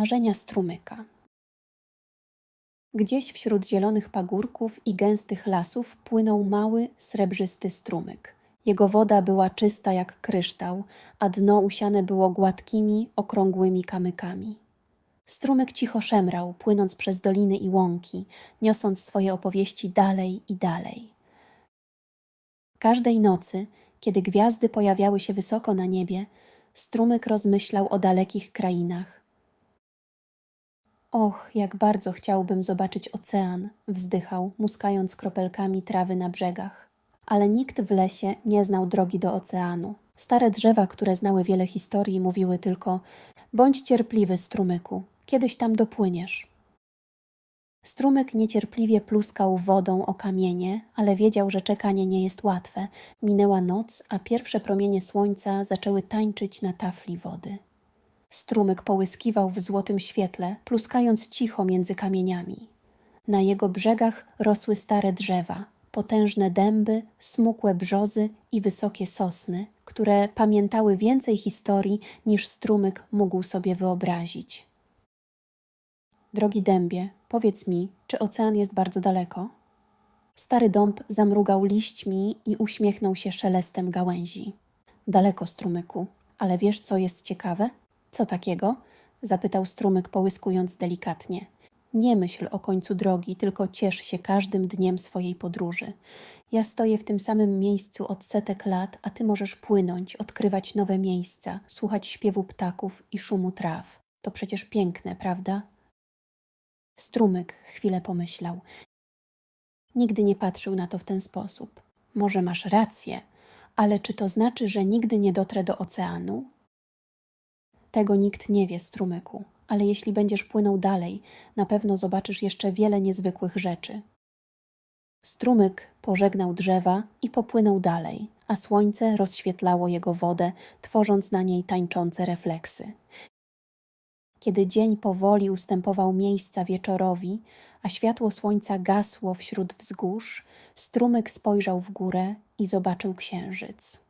Marzenia strumyka. Gdzieś wśród zielonych pagórków i gęstych lasów płynął mały, srebrzysty strumyk. Jego woda była czysta jak kryształ, a dno usiane było gładkimi, okrągłymi kamykami. Strumyk cicho szemrał, płynąc przez doliny i łąki, niosąc swoje opowieści dalej i dalej. Każdej nocy, kiedy gwiazdy pojawiały się wysoko na niebie, strumyk rozmyślał o dalekich krainach. Och, jak bardzo chciałbym zobaczyć ocean, wzdychał, muskając kropelkami trawy na brzegach. Ale nikt w lesie nie znał drogi do oceanu. Stare drzewa, które znały wiele historii, mówiły tylko: Bądź cierpliwy, strumyku, kiedyś tam dopłyniesz. Strumyk niecierpliwie pluskał wodą o kamienie, ale wiedział, że czekanie nie jest łatwe. Minęła noc, a pierwsze promienie słońca zaczęły tańczyć na tafli wody. Strumyk połyskiwał w złotym świetle, pluskając cicho między kamieniami. Na jego brzegach rosły stare drzewa, potężne dęby, smukłe brzozy i wysokie sosny, które pamiętały więcej historii niż strumyk mógł sobie wyobrazić. Drogi dębie, powiedz mi, czy ocean jest bardzo daleko? Stary dąb zamrugał liśćmi i uśmiechnął się szelestem gałęzi. Daleko, strumyku, ale wiesz, co jest ciekawe? Co takiego? zapytał strumyk, połyskując delikatnie. Nie myśl o końcu drogi, tylko ciesz się każdym dniem swojej podróży. Ja stoję w tym samym miejscu od setek lat, a ty możesz płynąć, odkrywać nowe miejsca, słuchać śpiewu ptaków i szumu traw. To przecież piękne, prawda? Strumyk chwilę pomyślał. Nigdy nie patrzył na to w ten sposób. Może masz rację, ale czy to znaczy, że nigdy nie dotrę do oceanu? Tego nikt nie wie, strumyku, ale jeśli będziesz płynął dalej, na pewno zobaczysz jeszcze wiele niezwykłych rzeczy. Strumyk pożegnał drzewa i popłynął dalej, a słońce rozświetlało jego wodę, tworząc na niej tańczące refleksy. Kiedy dzień powoli ustępował miejsca wieczorowi, a światło słońca gasło wśród wzgórz, strumyk spojrzał w górę i zobaczył księżyc.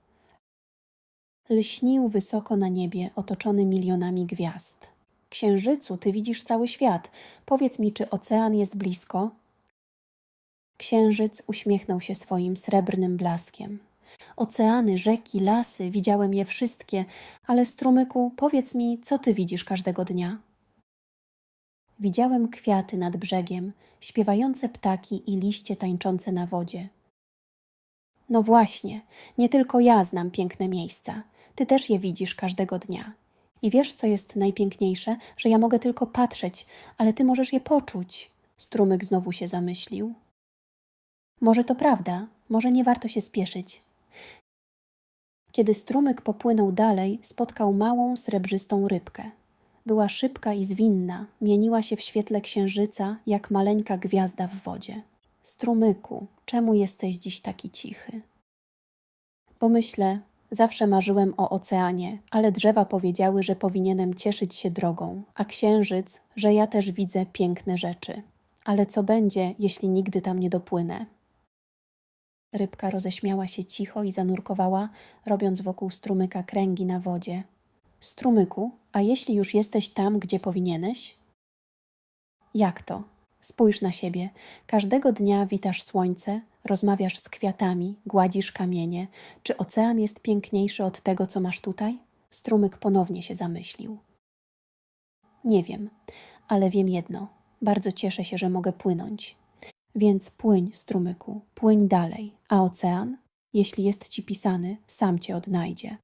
Lśnił wysoko na niebie, otoczony milionami gwiazd. Księżycu, ty widzisz cały świat. Powiedz mi, czy ocean jest blisko? Księżyc uśmiechnął się swoim srebrnym blaskiem. Oceany, rzeki, lasy, widziałem je wszystkie, ale strumyku, powiedz mi, co ty widzisz każdego dnia? Widziałem kwiaty nad brzegiem, śpiewające ptaki i liście tańczące na wodzie. No właśnie, nie tylko ja znam piękne miejsca. Ty też je widzisz każdego dnia. I wiesz, co jest najpiękniejsze? Że ja mogę tylko patrzeć, ale ty możesz je poczuć. Strumyk znowu się zamyślił. Może to prawda, może nie warto się spieszyć. Kiedy strumyk popłynął dalej, spotkał małą, srebrzystą rybkę. Była szybka i zwinna, mieniła się w świetle księżyca jak maleńka gwiazda w wodzie. Strumyku, czemu jesteś dziś taki cichy? Bo myślę, zawsze marzyłem o oceanie, ale drzewa powiedziały, że powinienem cieszyć się drogą, a księżyc, że ja też widzę piękne rzeczy. Ale co będzie, jeśli nigdy tam nie dopłynę? Rybka roześmiała się cicho i zanurkowała, robiąc wokół strumyka kręgi na wodzie. Strumyku, a jeśli już jesteś tam, gdzie powinieneś? Jak to? Spójrz na siebie. Każdego dnia witasz słońce, rozmawiasz z kwiatami, gładzisz kamienie. Czy ocean jest piękniejszy od tego, co masz tutaj? Strumyk ponownie się zamyślił. Nie wiem, ale wiem jedno. Bardzo cieszę się, że mogę płynąć. Więc płyń, strumyku, płyń dalej, a ocean, jeśli jest ci pisany, sam cię odnajdzie.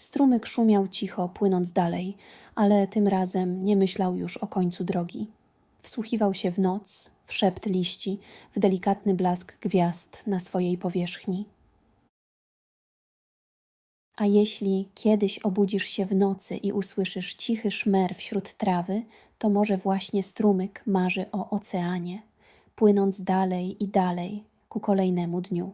Strumyk szumiał cicho, płynąc dalej, ale tym razem nie myślał już o końcu drogi. Wsłuchiwał się w noc, w szept liści, w delikatny blask gwiazd na swojej powierzchni. A jeśli kiedyś obudzisz się w nocy i usłyszysz cichy szmer wśród trawy, to może właśnie strumyk marzy o oceanie, płynąc dalej i dalej ku kolejnemu dniu.